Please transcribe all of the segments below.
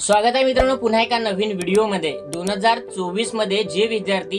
स्वागत आहे मित्रांनो पुन्हा एका नवीन व्हिडिओमध्ये. दोन हजार चोवीसमध्ये जे विद्यार्थी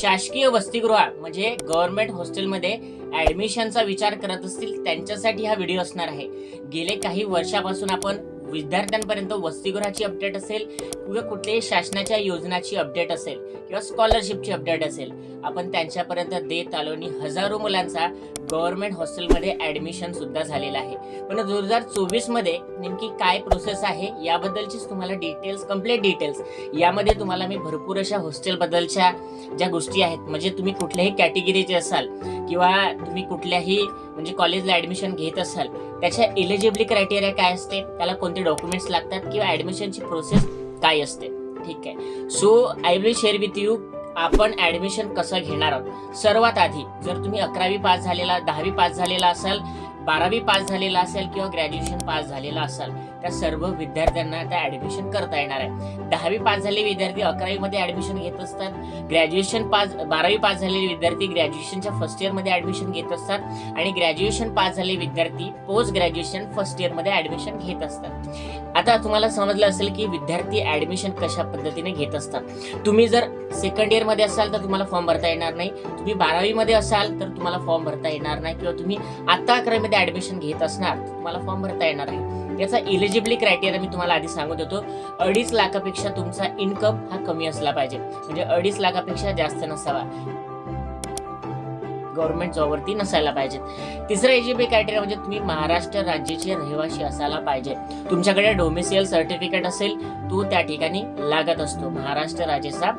शासकीय वसतिगृहात म्हणजे गव्हर्नमेंट हॉस्टेलमध्ये ऍडमिशनचा विचार करत असतील त्यांच्यासाठी हा व्हिडिओ असणार आहे. गेले काही वर्षापासून आपण विद्यार्थ्यांपर्यंत वसतिगृहाची अपडेट असेल किंवा कुठल्याही शासनाच्या योजनाची अपडेट असेल किंवा स्कॉलरशिपची अपडेट असेल आपण त्यांच्यापर्यंत देत आलो आणि हजारो मुलांचा गव्हर्नमेंट हॉस्टेलमध्ये ॲडमिशन सुद्धा झालेला आहे. पण दोन हजार चोवीसमध्ये नेमकी काय प्रोसेस आहे याबद्दलचीच तुम्हाला डिटेल्स कंप्लीट डिटेल्स यामध्ये तुम्हाला मी भरपूर अशा हॉस्टेलबद्दलच्या ज्या गोष्टी आहेत म्हणजे तुम्ही कुठल्याही कॅटेगरीचे असाल किंवा तुम्ही कुठल्याही म्हणजे कॉलेजला ॲडमिशन घेत असाल त्याच्या एलिजिबिलिटी क्रायटेरिया काय असते? त्याला कोणते डॉक्युमेंट्स लागतात किंवा ऍडमिशनची प्रोसेस काय असते? ठीक आहे. So I will share with you आपण ऍडमिशन कसं घेणार आहोत. सर्वात आधी जर तुम्ही अकरावी पास झालेला दहावी पास झालेला असाल बारावी पास झालेला असेल किंवा ग्रॅज्युएशन पास झालेला असाल त्या सर्व विद्यार्थ्यांना त्या ऍडमिशन करता येणार आहे. दहावी पास झालेले विद्यार्थी अकरावी मध्ये ऍडमिशन घेत असतात. ग्रॅज्युएशन पास बारावी पास झालेले विद्यार्थी ग्रॅज्युएशनच्या फर्स्ट इयरमध्ये ऍडमिशन घेत असतात. आणि ग्रॅज्युएशन पास झालेले विद्यार्थी पोस्ट ग्रॅज्युएशन फर्स्ट इयरमध्ये ऍडमिशन घेत असतात. आता तुम्हाला समजलं असेल की विद्यार्थी ऍडमिशन कशा पद्धतीने घेत असतात. तुम्ही जर सेकंड इयरमध्ये असाल तर तुम्हाला फॉर्म भरता येणार नाही. तुम्ही बारावी मध्ये असाल तर तुम्हाला फॉर्म भरता येणार नाही. किंवा तुम्ही आता अकरावी मध्ये ऍडमिशन घेत असणार तुम्हाला फॉर्म भरता येणार नाही. याचा इलिजिबिलिटी क्रायटेरिया मी तुम्हाला आधी सांगत होतो. अडीच लाखापेक्षा तुमचा इन्कम हा कमी असला पाहिजे. म्हणजे अडीच लाखापेक्षा जास्त नसावा. गव्हर्नमेंट जॉबवरती नसायला पाहिजेत. तिसरं एजीबी क्रायटेरिया म्हणजे तुम्ही महाराष्ट्र राज्याचे रहिवासी असायला पाहिजे. तुमच्याकडे डोमिसियल सर्टिफिकेट असेल तो त्या ठिकाणी लागत असतो. महाराष्ट्र राज्याचा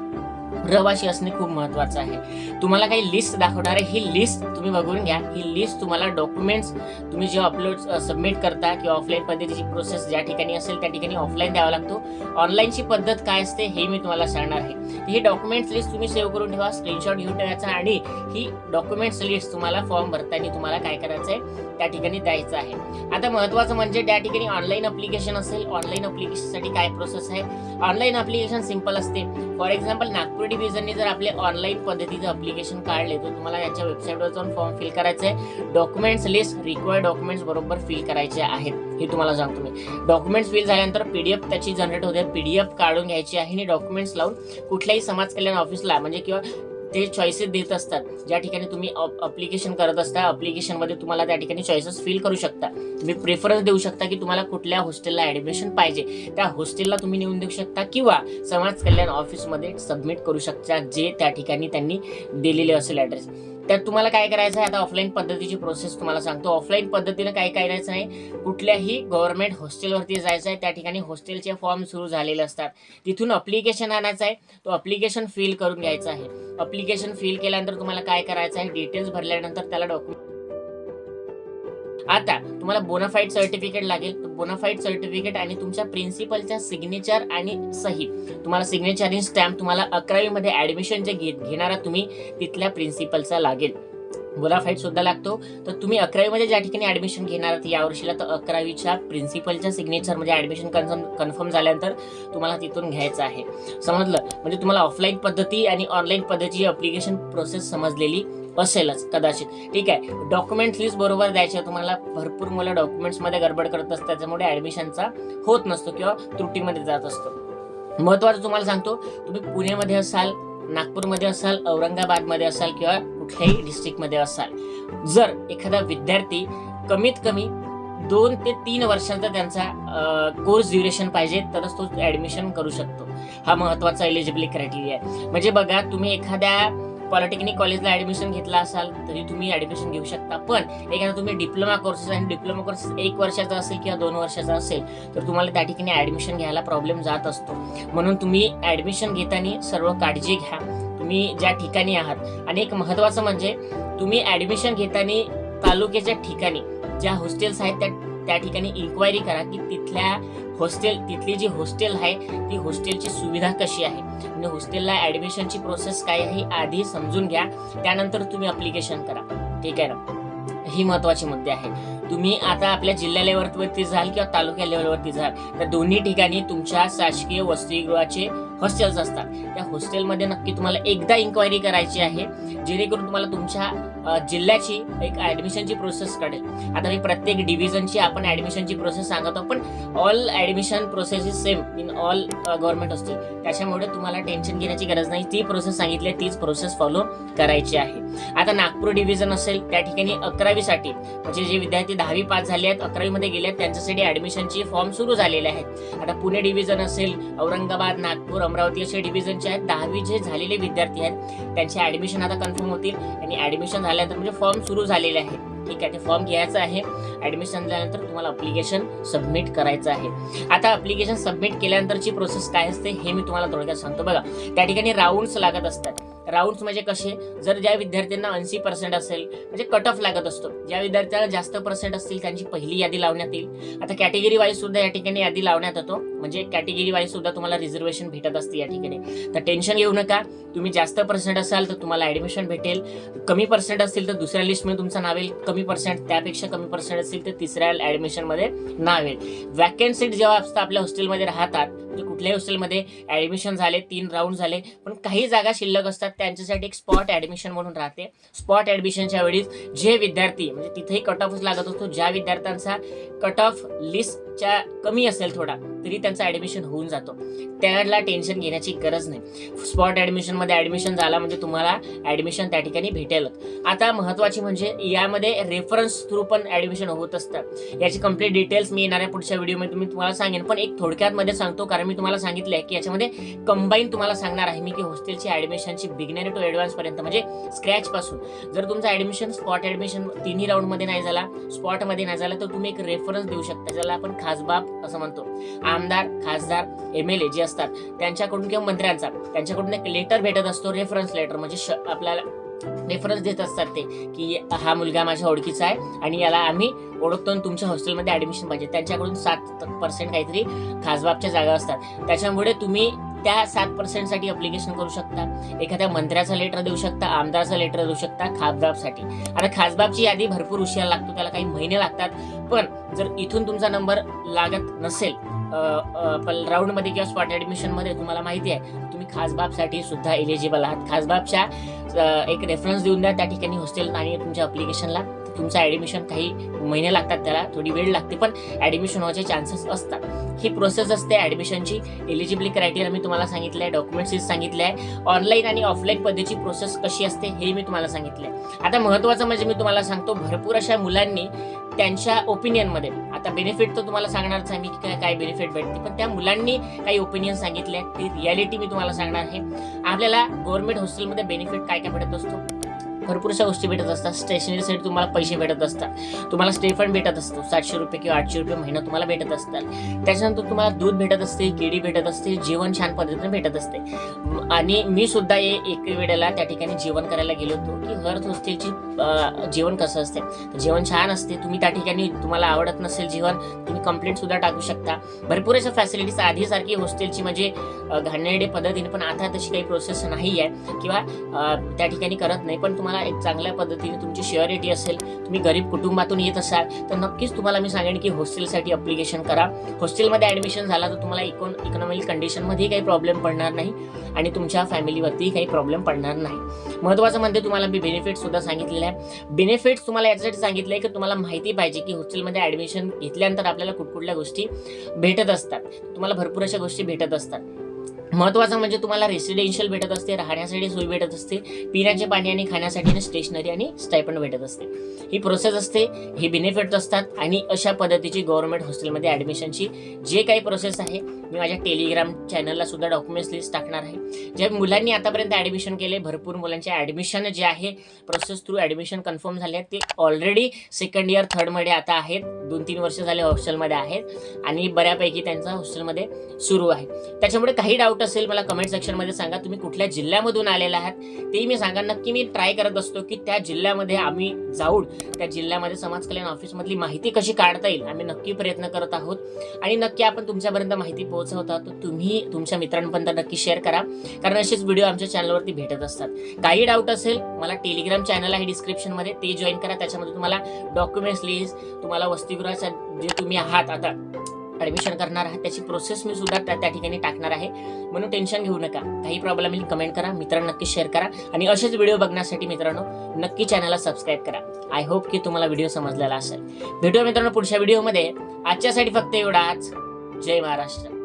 रहिवाशी असणे खूप महत्वाचं आहे. तुम्हाला काही लिस्ट दाखवणार आहे. ही लिस्ट तुम्ही बघून घ्या. ही लिस्ट तुम्हाला डॉक्युमेंट्स तुम्ही जेव्हा अपलोड सबमिट करता किंवा ऑफलाईन पद्धतीची प्रोसेस ज्या ठिकाणी असेल त्या ठिकाणी ऑफलाईन द्यावा लागतो. ऑनलाईनची पद्धत काय असते हे मी तुम्हाला सांगणार आहे. ही डॉक्युमेंट्स लिस्ट तुम्ही सेव्ह करून ठेवा स्क्रीनशॉट घेऊन ठेवायचा आणि ही डॉक्युमेंट्स लिस्ट तुम्हाला फॉर्म भरताना तुम्हाला काय करायचं आहे त्या ठिकाणी द्यायचं आहे. आता महत्वाचं म्हणजे त्या ठिकाणी ऑनलाईन अप्लिकेशन असेल ऑनलाईन अप्लिकेशनसाठी काय प्रोसेस आहे? ऑनलाईन अप्लिकेशन सिंपल असते. फॉर एक्झाम्पल नागपूर डिव्हिजनने जर आपले ऑनलाईन पद्धतीचं अप्लिकेशन काढले तर तुम्हाला याच्या वेबसाईटवर जाऊन फॉर्म फिल करायचं आहे डॉक्युमेंट्स लिस्ट रिक्वायर्ड डॉक्युमेंट्स बरोबर फिल करायचे आहेत. हे तुम्हाला सांगतो मी. डॉक्युमेंट्स फिल झाल्यानंतर पीडीएफ त्याची जनरेट होते. पीडीएफ काढून घ्यायची आहे आणि डॉक्युमेंट्स लावून कुठल्याही समाज कल्याण ऑफिसला म्हणजे किंवा ते चॉईसेस देत असतात. ज्या ठिकाणी तुम्ही अप्लिकेशन करत असता अप्लिकेशनमध्ये तुम्हाला त्या ठिकाणी चॉईसेस फिल करू शकता. तुम्ही प्रेफरन्स देऊ शकता की तुम्हाला कुठल्या हॉस्टेलला ॲडमिशन पाहिजे. त्या हॉस्टेलला तुम्ही नेऊन देऊ शकता किंवा समाज कल्याण ऑफिसमध्ये सबमिट करू शकता जे त्या ठिकाणी त्यांनी दिलेले असेल ॲड्रेस त्यात तुम्हाला काय करायचं आहे? आता ऑफलाईन पद्धतीची प्रोसेस तुम्हाला सांगतो. ऑफलाईन पद्धतीनं काय करायचं नाही? कुठल्याही गव्हर्नमेंट हॉस्टेलवरती जायचं आहे. त्या ठिकाणी हॉस्टेलचे फॉर्म सुरू झालेले असतात. तिथून अप्लिकेशन आणायचं आहे. तो अप्लिकेशन फिल करून घ्यायचा आहे. अप्लिकेशन फिल केल्यानंतर तुम्हाला काय करायचं आहे? डिटेल्स भरल्यानंतर त्याला डॉक्युमेंट आता तुम्हाला बोनाफाईड सर्टिफिकेट लागेल. बोनाफाईड सर्टिफिकेट आणि तुमच्या प्रिन्सिपलच्या सिग्नेचर आणि सही. तुम्हाला सिग्नेचर आणि स्टॅम्प तुम्हाला अकरावीमध्ये ॲडमिशन जे घे घेणारा तुम्ही तिथल्या प्रिन्सिपलचा लागेल. बोनाफाईड सुद्धा लागतो. तर तुम्ही अकरावी मध्ये ज्या ठिकाणी ऍडमिशन घेणार आहात या वर्षीला तर अकरावीच्या प्रिन्सिपलच्या सिग्नेचर म्हणजे ऍडमिशन कन्फर्म कन्फर्म झाल्यानंतर तुम्हाला तिथून घ्यायचं आहे. समजलं? म्हणजे तुम्हाला ऑफलाईन पद्धती आणि ऑनलाईन पद्धतीची अप्लिकेशन प्रोसेस समजलेली असेलच कदाचित. ठीक आहे? डॉक्युमेंट लिस्ट बरोबर द्यायचे. तुम्हाला भरपूर मुलं डॉक्युमेंट्समध्ये गडबड करत असतात त्याच्यामुळे ऍडमिशनचा होत नसतो किंवा त्रुटीमध्ये जात असतो. महत्वाचं तुम्हाला सांगतो तुम्ही पुण्यामध्ये असाल नागपूरमध्ये असाल औरंगाबादमध्ये असाल किंवा कुठल्याही डिस्ट्रिक्टमध्ये असाल. जर एखादा विद्यार्थी कमीत कमी दोन ते तीन वर्षांचा त्यांचा कोर्स ड्युरेशन पाहिजे तरच तो ऍडमिशन करू शकतो. हा महत्त्वाचा एलिजिबिलिटी क्रायटेरिया आहे. म्हणजे बघा तुम्ही एखाद्या पॉलिटेक्निक कॉलेजला ऍडमिशन घेतला असाल तरी तुम्ही ऍडमिशन घेऊ शकता. पण एखादा तुम्ही डिप्लोमा कोर्सेस आणि डिप्लोमा कोर्स एक वर्षाचा असेल किंवा दोन वर्षाचा असेल तर तुम्हाला त्या ठिकाणी ऍडमिशन घ्यायला प्रॉब्लेम जात असतो. म्हणून तुम्ही ऍडमिशन घेताना सर्व काळजी घ्या. तुम्ही ज्या ठिकाणी आहात. आणि एक महत्वाचं म्हणजे तुम्ही ऍडमिशन घेताना तालुक्याच्या ठिकाणी ज्या हॉस्टेल्स आहेत त्या त्या ठिकाणी इन्क्वायरी करा की तिथल्या हॉस्टेल तिथली जी हॉस्टेल आहे ती हॉस्टेलची सुविधा कशी आहे? आणि हॉस्टेलला ऍडमिशनची प्रोसेस काय आहे आधी समजून घ्या. त्यानंतर तुम्ही अप्लिकेशन करा. ठीक आहे ना? ही महत्वाची मुद्दे आहे तुम्ही आता आपल्या जिल्हा लेवलवरती जाल किंवा तालुका लेवलवरती जाल तर दोन्ही ठिकाणी तुमच्या शासकीय वसतिगृहाचे हॉस्टेल्स असतात. त्या हॉस्टेलमध्ये नक्की तुम्हाला एकदा इन्क्वायरी करायची आहे जेणेकरून तुम्हाला तुमच्या जिल्ह्याची एक ऍडमिशनची प्रोसेस कळेल. आता मी प्रत्येक डिव्हिजनची आपण ऍडमिशनची प्रोसेस सांगतो पण all admission process is same in all government hostel त्याच्यामुळे तुम्हाला टेन्शन घेण्याची गरज नाही. ती प्रोसेस सांगितली तीच प्रोसेस फॉलो करायची आहे. आता नागपूर डिव्हिजन असेल त्या ठिकाणी अकरावीसाठी म्हणजे जे विद्यार्थी दहावी पास झाले आहेत अकरावीमध्ये गेले आहेत त्यांच्यासाठी ऍडमिशनची फॉर्म सुरू झालेले आहेत. आता पुणे डिव्हिजन असेल औरंगाबाद नागपूर अमरावती असे डिव्हिजनचे आहेत दहावी जे झालेले विद्यार्थी आहेत त्यांचे ऍडमिशन आता कन्फर्म होतील. आणि ऍडमिशन झाल्यानंतर म्हणजे फॉर्म सुरू झालेले आहे ठीक आहे ते फॉर्म घ्यायचा आहे. ऍडमिशन झाल्यानंतर तुम्हाला अप्लिकेशन सबमिट करायचं आहे. आता अप्लिकेशन सबमिट केल्यानंतरची प्रोसेस काय असते हे मी तुम्हाला थोडक्यात सांगतो. बघा त्या ठिकाणी राऊंड्स लागत असतात. राऊंड्स म्हणजे कसे? जर ज्या विद्यार्थ्यांना ऐंशी पर्सेंट असेल म्हणजे कट ऑफ लागत असतो. ज्या विद्यार्थ्याला जास्त पर्सेंट असतील त्यांची पहिली यादी लावण्यात येईल. आता कॅटेगरी वाईज सुद्धा या ठिकाणी यादी लावण्यात येतो. म्हणजे कॅटेगरी वाईज सुद्धा तुम्हाला रिझर्वेशन भेटत असते या ठिकाणी. तर टेन्शन घेऊ नका. तुम्ही जास्त पर्सेंट असाल तर तुम्हाला ऍडमिशन भेटेल. कमी पर्सेंट असतील तर दुसऱ्या लिस्टमध्ये तुमचं नाव येईल. कमी पर्सेंट त्यापेक्षा कमी पर्सेंट असतील तर तिसऱ्या ऍडमिशनमध्ये नाव येईल. वॅकंट सीट जेव्हा असतं आपल्या हॉस्टेलमध्ये राहतात की कुठल्याही हॉस्टेलमध्ये ऍडमिशन झाले तीन राऊंड झाले. पण काही जागा शिल्लक असतात त्यांच्यासाठी एक स्पॉट ऍडमिशन म्हणून राहते. स्पॉट ऍडमिशनच्या वेळी जे विद्यार्थी म्हणजे तिथेही कट ऑफच लागत असतो ज्या विद्यार्थ्यांचा कट ऑफ लिस्ट लिस्टच्या कमी असेल थोडा तरी त्यांचं ऍडमिशन होऊन जातो. त्याला टेन्शन घेण्याची गरज नाही. स्पॉट ऍडमिशनमध्ये ऍडमिशन झाला म्हणजे तुम्हाला ऍडमिशन त्या ठिकाणी भेटेल आता महत्वाची म्हणजे यामध्ये रेफरन्स थ्रू पण ऍडमिशन होत असतं. याची कंप्लीट डिटेल्स मी येणाऱ्या पुढच्या व्हिडिओमध्ये मी तुम्हाला सांगेन. पण एक थोडक्यात मध्ये सांगतो कारण मी तुम्हाला सांगितलं आहे की याच्यामध्ये कंबाईन तुम्हाला सांगणार आहे मी की हॉस्टेलची ऍडमिशनची बिगनरी टू ऍडव्हान्स पर्यंत म्हणजे स्क्रॅच पासून. जर तुमचं ऍडमिशन स्पॉट ऍडमिशन तिन्ही राऊंडमध्ये नाही झाला स्पॉटमध्ये नाही झाला तर तुम्ही एक रेफरन्स देऊ शकता ज्याला आपण खा खासबाब असं म्हणतो. आमदार खासदार एम एल ए जे असतात त्यांच्याकडून किंवा मंत्र्यांचा त्यांच्याकडून एक लेटर भेटत असतो रेफरन्स लेटर म्हणजे श- आपल्याला रेफरन्स देत असतात ते की हा मुलगा माझ्या ओळखीचा आहे आणि याला आम्ही ओळखतो आणि तुमच्या हॉस्टेलमध्ये ऍडमिशन पाहिजे. त्यांच्याकडून सात पर्सेंट काहीतरी खासबाबच्या जागा असतात. त्याच्यामुळे तुम्ही त्या सात पर्सेंटसाठी अप्लिकेशन करू शकता. एखाद्या मंत्र्याचा लेटर देऊ शकता आमदारचा लेटर देऊ शकता खासबाबसाठी आता खासबाबची यादी भरपूर उशिरा लागतो त्याला काही महिने लागतात. पण जर इथून तुमचा नंबर लागत नसेल राऊंडमध्ये किंवा स्पॉट ॲडमिशनमध्ये तुम्हाला माहिती आहे तुम्ही खासबाबसाठी सुद्धा एलिजिबल आहात. खासबाबच्या एक रेफरन्स देऊन द्या त्या ठिकाणी हॉस्टेल आणि तुमच्या अप्लिकेशनला तुमचं ॲडमिशन काही महिने लागतात त्याला थोडी वेळ लागते पण ॲडमिशन व्हायचे चान्सेस असतात. ही प्रोसेस असते ॲडमिशनची एलिजिबिलिटी क्रायटेरिया मी तुम्हाला सांगितलं आहे डॉक्युमेंट्स सांगितले आहे. ऑनलाईन आणि ऑफलाईन पद्धतीची प्रोसेस कशी असते हे मी तुम्हाला सांगितलं आहे. आता महत्त्वाचं म्हणजे मी तुम्हाला सांगतो भरपूर अशा मुलांनी त्यांच्या ओपिनियनमध्ये आता बेनिफिट तर तुम्हाला सांगणारच आहे मी की काय काय बेनिफिट भेटते पण त्या मुलांनी काही ओपिनियन सांगितले आहेत ती रियालिटी मी तुम्हाला सांगणार आहे. आपल्याला गव्हर्नमेंट हॉस्टेलमध्ये बेनिफिट काय काय भेटत असतो? भरपूरशा गोष्टी भेटत असतात. स्टेशनरीसाठी तुम्हाला पैसे भेटत असतात. तुम्हाला स्टेफंड भेटत असतो. सातशे रुपये किंवा आठशे रुपये महिना तुम्हाला भेटत असतात. त्याच्यानंतर तुम्हाला दूध भेटत असते केळी भेटत असते जेवण छान पद्धतीने भेटत असते. आणि मी सुद्धा ए- एक वेळेला त्या ठिकाणी जेवण करायला गेलो होतो की हर्थ हॉस्टेलची जेवण कसं असते? तर जेवण छान असते तुम्ही त्या ठिकाणी तुम्हाला आवडत नसेल जेवण तुम्ही कंप्लेंट सुद्धा टाकू शकता. भरपूर अशा फॅसिलिटीज आधीसारखी हॉस्टेलची म्हणजे घाणेरडे पद्धतीने पण आता तशी काही प्रोसेस नाही आहे. किंवा त्या ठिकाणी करत नाही पण तुम्हाला एक चांगल्या पद्धतीने तुमची शेअरिटी असेल तुम्ही गरीब कुटुंबातून येत असाल तर नक्कीच तुम्हाला मी सांगेन की हॉस्टेलसाठी अप्लिकेशन करा. हॉस्टेलमध्ये ॲडमिशन झाला तर तुम्हाला इकॉन इकॉनॉमिक कंडिशनमध्ये काही प्रॉब्लेम पडणार नाही आणि तुमच्या फॅमिलीवरती काही प्रॉब्लेम पडणार नाही. महत्त्वाचं म्हणजे तुम्हाला मी बेनिफिट सुद्धा सांगितलेलं आहे. बेनिफिट्स तुम्हाला याच्यासाठी सांगितलं आहे की तुम्हाला माहिती पाहिजे की हॉस्टेलमध्ये ॲडमिशन घेतल्यानंतर आपल्याला कुठकुठल्या गोष्टी भेटत असतात. तुम्हाला भरपूर अशा गोष्टी भेटत असतात. महत्त्वाचं म्हणजे तुम्हाला रेसिडेन्शियल भेटत असते राहण्यासाठी सोय भेटत असते पिण्याचे पाणी आणि खाण्यासाठी स्टेशनरी आणि स्टायपंड भेटत असते. ही प्रोसेस असते हे बेनिफिट्स असतात आणि अशा पद्धतीची गव्हर्नमेंट हॉस्टेलमध्ये ॲडमिशनची जे काही प्रोसेस आहे मी माझ्या टेलिग्राम चॅनलला सुद्धा डॉक्युमेंट्स लिस्ट टाकणार आहे. ज्या मुलांनी आतापर्यंत ॲडमिशन केले भरपूर मुलांचे ॲडमिशन जे आहे प्रोसेस थ्रू ॲडमिशन कन्फर्म झाले आहेत. ते ऑलरेडी सेकंड इयर थर्डमध्ये आता आहेत. दोन तीन वर्ष झाले हॉस्टेलमध्ये आहेत आणि बऱ्यापैकी त्यांचा हॉस्टेलमध्ये सुरू आहे. त्याच्यामुळे काही डाऊट डाऊट असेल मला कमेंट सेक्शनमध्ये सांगा. तुम्ही कुठल्या जिल्ह्यामधून आलेला आहात? तेही मी सांगा. नक्की मी ट्राय करत असतो की त्या जिल्ह्यामध्ये आम्ही जाऊन त्या जिल्ह्यामध्ये समाज कल्याण ऑफिसमधली माहिती कशी काढता येईल? आम्ही नक्की प्रयत्न करत आहोत. आणि नक्की आपण तुमच्यापर्यंत माहिती पोहोचवत आहोत. तर तुम्ही तुमच्या मित्रांपर्यंत नक्की शेअर करा. कारण असेच व्हिडिओ आमच्या चॅनलवरती भेटत असतात. काही डाऊट असेल मला टेलिग्राम चॅनल आहे डिस्क्रिप्शनमध्ये ते जॉईन करा. त्याच्यामध्ये तुम्हाला डॉक्युमेंट्स लिस्ट तुम्हाला वसतिगृहाच्या जे तुम्ही आहात आता ॲडमिशन करणार आहात त्याची प्रोसेस मी सुद्धा त्या त्या ठिकाणी टाकणार आहे. म्हणून टेन्शन घेऊ नका. काही प्रॉब्लेम येईल कमेंट करा. मित्रांना नक्की शेअर करा. आणि असेच व्हिडिओ बघण्यासाठी मित्रांनो नक्की चॅनलला सबस्क्राईब करा. आय होप की तुम्हाला व्हिडिओ समजलेला असेल. भेटूया मित्रांनो पुढच्या व्हिडिओमध्ये आजच्यासाठी फक्त एवढाच. जय महाराष्ट्र.